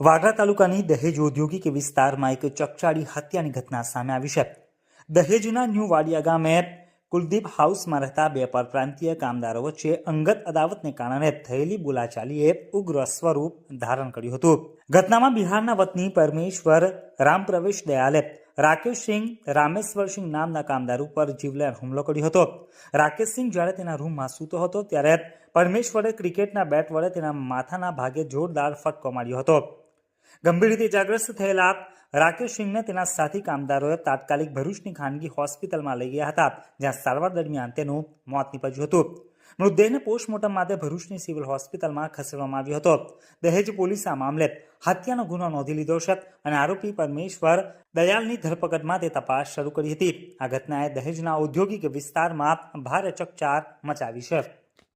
વાગરા તાલુકાની દહેજ ઔદ્યોગિક વિસ્તારમાં એક ચકચાળી હત્યાની ઘટના સામે આવી છે. દહેજના ન્યૂ વાડિયા ગામે કુલદીપ હાઉસમાં રહેતા બે પરપ્રાંતીય કામદારો વચ્ચે અંગત અદાવતને કારણે થયેલી બોલાચાલીએ ઉગ્ર સ્વરૂપ ધારણ કર્યું હતું. ઘટનામાં બિહારના વતની પરમેશ્વર, રામપ્રવેશ દયાલે, રાકેશસિંહ, રામેશ્વરસિંહ નામના કામદાર ઉપર જીવલેણ હુમલો કર્યો હતો. રાકેશસિંહ જ્યારે તેના રૂમમાં સૂતો હતો ત્યારે પરમેશ્વરે ક્રિકેટના બેટ વડે તેના માથાના ભાગે જોરદાર ફટકો માર્યો હતો. ગંભીર રીતે ઇજાગ્રસ્ત થયેલા રાકેશ સિંહને તેના સાથી કામદારોએ તાત્કાલિક ભરૂચની ખાનગી હોસ્પિટલમાં લઈ ગયા હતા, જ્યાં સારવાર દરમિયાન તેનું મોત નીપજ્યું હતું. મૃતદેહને પોસ્ટમોર્ટમ માટે ભરૂચની સિવિલ હોસ્પિટલમાં ખસેડવામાં આવ્યો હતો. દહેજ પોલીસે આ મામલે હત્યાનો ગુનો નોંધી લીધો છે અને આરોપી પરમેશ્વર દયાલની ધરપકડ માટે તપાસ શરૂ કરી હતી. આ ઘટનાએ દહેજના ઔદ્યોગિક વિસ્તારમાં ભારે ચકચાર મચાવી છે.